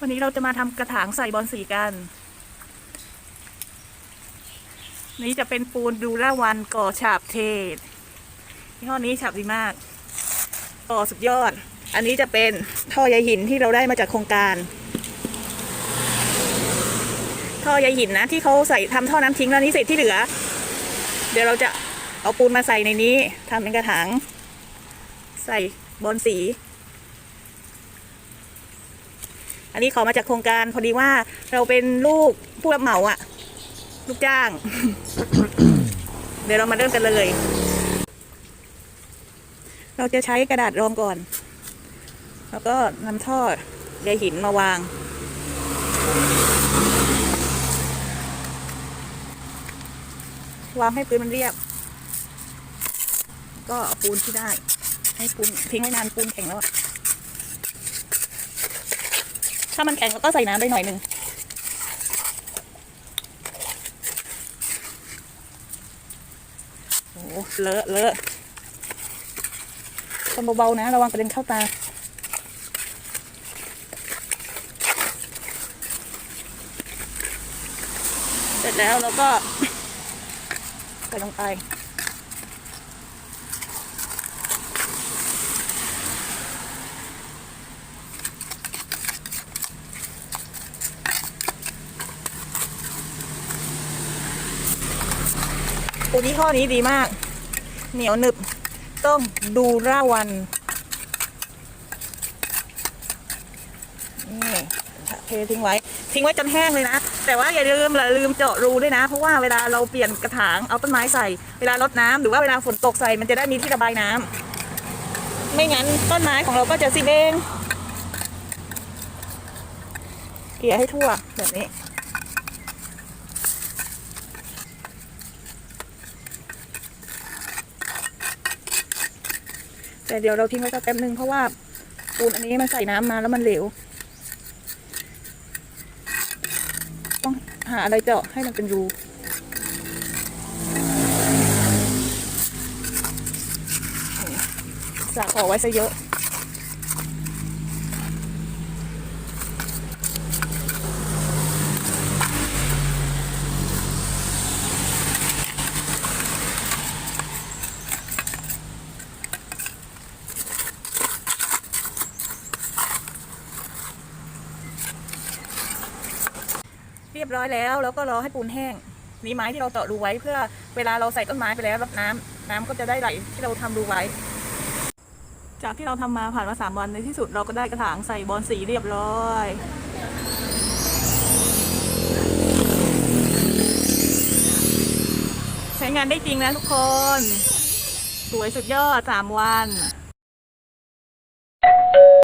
วันนี้เราจะมาทำกระถางใส่บอลสีกัน นี้จะเป็นปูนดูล่าวันก่อฉาบเทศยี่ห้อนี้ฉาบดีมาก ก่อสุดยอด อันนี้จะเป็นท่อใยหินที่เราได้มาจากโครงการ ท่อใยหินนะที่เขาใส่ทำท่อน้ำทิ้งแล้วนี้เศษที่เหลือ เดี๋ยวเราจะเอาปูนมาใส่ในนี้ทำเป็นกระถางใส่บอลสี อันนี้ขอมาจากโครงการพอดีว่าเราเป็นลูกผู้รับเหมาอะลูกจ้าง เดี๋ยวเรามาเริ่มกันเลย เราจะใช้กระดาษรองก่อน แล้วก็นำท่อใยหินมาวางวางให้พื้นมันเรียบ ก็เอาปูนที่ได้ ให้ปูนทิ้งไว้นานปูนแข็งแล้วอะ ถ้ามันแข็งเราก็ใส่น้ำไปหน่อยหนึ่งโอ้เลอะเลอะคนเบาๆนะ ระวังกระเด็นเข้าตาเสร็จแล้วเราก็ใส่ลงไป ปูยี่ห้อนี้ดีมาก เหนียวหนึบ ต้องดูร่าวันนี่เททิ้งไว้ ทิ้งไว้จนแห้งเลยนะ แต่ว่าอย่าลืมอย่าลืมเจาะรูด้วยนะ เพราะว่าเวลาเราเปลี่ยนกระถางเอาต้นไม้ใส่ เวลารดน้ำหรือว่าเวลาฝนตกใส่มันจะได้มีที่ระบายน้ำไม่งั้นต้นไม้ของเราก็จะซิบเอง เกลี่ยให้ทั่วแบบนี้ แต่เดี๋ยวเราทิ้งไว้สักแป๊บนึงเพราะว่าปูนอันนี้มันใส่น้ำมาแล้วมันเหลว ต้องหาอะไรเจาะให้มันเป็นรูสากออไว้ซะเยอะ เรียบร้อยแล้ว แล้วก็รอให้ปูนแห้ง นี่ไม้ที่เราเจาะรูไว้เพื่อเวลาเราใส่ต้นไม้ไปแล้วรดน้ำน้ำก็จะได้ไหลที่เราทำรูไว้ จากที่เราทำมาผ่านมาสามวันในที่สุดเราก็ได้กระถางใส่บอลสีเรียบร้อยใช้งานได้จริงนะทุกคน สวยสุดยอดสามวัน